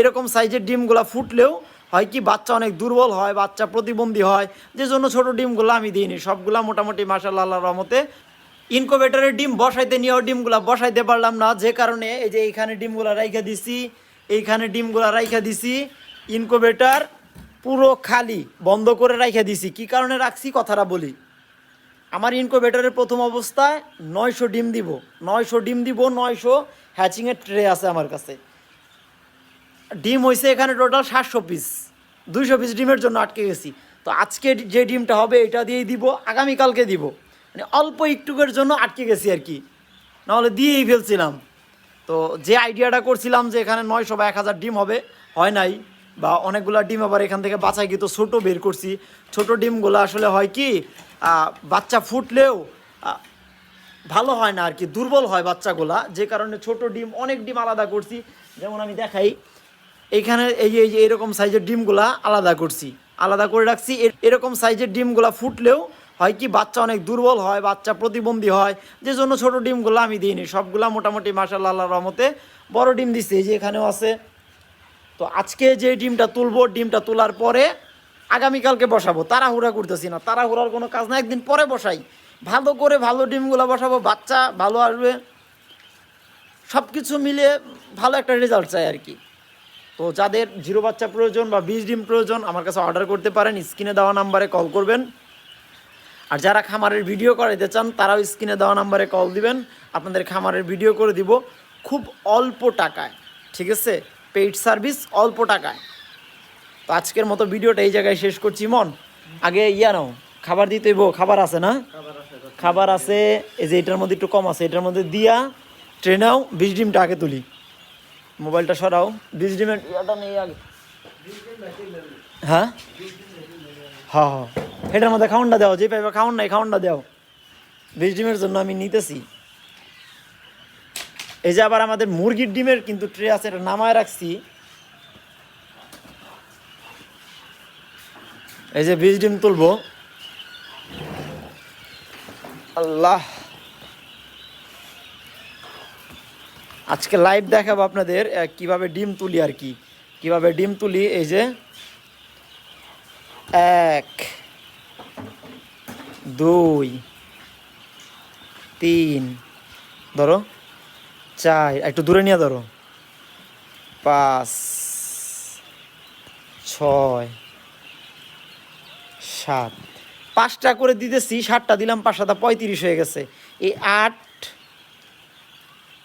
এরকম সাইজের ডিমগুলা ফুটলেও হয় কি বাচ্চা অনেক দুর্বল হয়, বাচ্চা প্রতিবন্ধী হয়। যে জন্য ছোটো ডিমগুলো আমি দিইনি। সবগুলা মোটামুটি মাসাল্লাহ রহমতে ইনকোভেটারের ডিম বসাইতে নিয়েও ডিমগুলা বসাইতে পারলাম না। যে কারণে এই যে এইখানে ডিমগুলা রাইখা দিছি, এইখানে ডিমগুলা রাইখা দিছি ইনকোভেটার পুরো খালি বন্ধ করে রাইখা দিছি। কি কারণে রাখছি কথাটা বলি। আমার ইনকোভেটারের প্রথম অবস্থায় নয়শো ডিম দিব। নয়শো ডিম দিব, নয়শো হ্যাচিংয়ের ট্রে আছে আমার কাছে। ডিম হয়েছে এখানে টোটাল সাতশো পিস দুইশো পিস ডিমের জন্য আটকে গেছি। তো আজকে যে ডিমটা হবে, এটা দিয়েই দিব, আগামীকালকে দিব। মানে অল্প একটুকের জন্য আটকে গেছি আর কি। নাহলে দিয়েই ফেলছিলাম। তো যে আইডিয়াটা করছিলাম যে এখানে নয়শো বা এক হাজার ডিম হবে, হয় নাই। বা অনেকগুলো ডিম আবার এখান থেকে বাছাই কিন্তু ছোটো বের করছি। ছোট ডিমগুলো আসলে হয় কি বাচ্চা ফুটলেও ভালো হয় না আর কি, দুর্বল হয় বাচ্চাগুলা। যে কারণে ছোট ডিম, অনেক ডিম আলাদা করছি। যেমন আমি দেখাই এইখানে এই যে এই যে এরকম সাইজের ডিমগুলা আলাদা করছি। আলাদা করে রাখছি। এর- এরকম সাইজের ডিমগুলা ফুটলেও হয় কি বাচ্চা অনেক দুর্বল হয়, বাচ্চা প্রতিবন্ধী হয়। যে জন্য ছোটো ডিমগুলো আমি দিইনি। সবগুলা মোটামুটি মাসাল্লাহ আল্লাহ রহমতে বড় ডিম দিচ্ছি এই যে এখানেও আছে। তো আজকে যে ডিমটা তুলবো, ডিমটা তোলার পরে আগামীকালকে বসাবো। তাড়াহুড়া করতেছি না। তাড়াহুড়ার কোনো কাজ না একদিন পরে বসাই। ভালো করে ভালো ডিমগুলো বসাবো। বাচ্চা ভালো আসবে। সব কিছু মিলে ভালো একটা রেজাল্ট চাই আর কি। তো যাদের জিরো বাচ্চা প্রয়োজন বা বিষ ডিম প্রয়োজন আমার কাছে অর্ডার করতে পারেন স্ক্রিনে দেওয়া নাম্বারে কল করবেন। আর যারা খামারের ভিডিও করাইতে চান তারাও স্ক্রিনে দেওয়া নাম্বারে কল দিবেন। আপনাদের খামারের ভিডিও করে দিব খুব অল্প টাকায় ঠিক আছে? পেইড সার্ভিস অল্প টাকায়। তো আজকের মতো ভিডিওটা এই জায়গায় শেষ করছি। মন আগে ইয়া নাও খাবার দিতে হইব খাবার আছে না? খাবার আছে এই যে এটার মধ্যে একটু কম আছে এটার মধ্যে দিয়া ট্রেনেও বিশ ডিমটা আগে তুলি। মোবাইলটা সরাও। ডিমের ইয়াটা নেই আগে। হ্যাঁ? হ্যাঁ হ্যাঁ। এটার মধ্যে খাউনটা দাও যে পাইবে খাউন নাই খাউনটা দাও। বিশ ডিমের জন্য আমি নিতেছি। এই যে আবার আমাদের মুরগির ডিমের কিন্তু ট্রে আছে এটা নামায় রাখছি। এই যে বীজ ডিম তুলবো। আল্লাহ। আজকে লাইভ দেখাবো আপনাদের কীভাবে ডিম তুলি আর কি। কীভাবে ডিম তুলি, এই যে, এক, দুই, তিন, ধরো, চার, একটু দূরে নিয়ে ধরো। পাঁচ, ছয়, সাত। পাঁচটা করে দিতেছি ষাটটা দিলাম পাঁচ পঁয়ত্রিশ হয়ে গেছে। এই আট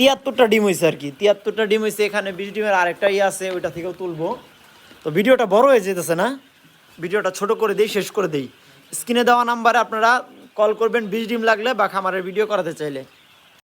তিয়াত্তরটা ডিম হয়েছে আর কি। তিয়াত্তরটা ডিম হয়েছে এখানে বিশ ডিমের আরেকটা ইয়ে আছে, ওইটা থেকেও তুলবো। তো ভিডিওটা বড় হয়ে যেতেছে না? ভিডিওটা ছোট করে দিই, শেষ করে দিই। স্ক্রিনে দেওয়া নাম্বারে আপনারা কল করবেন, বিশ ডিম লাগলে বা খামারের ভিডিও করাতে চাইলে।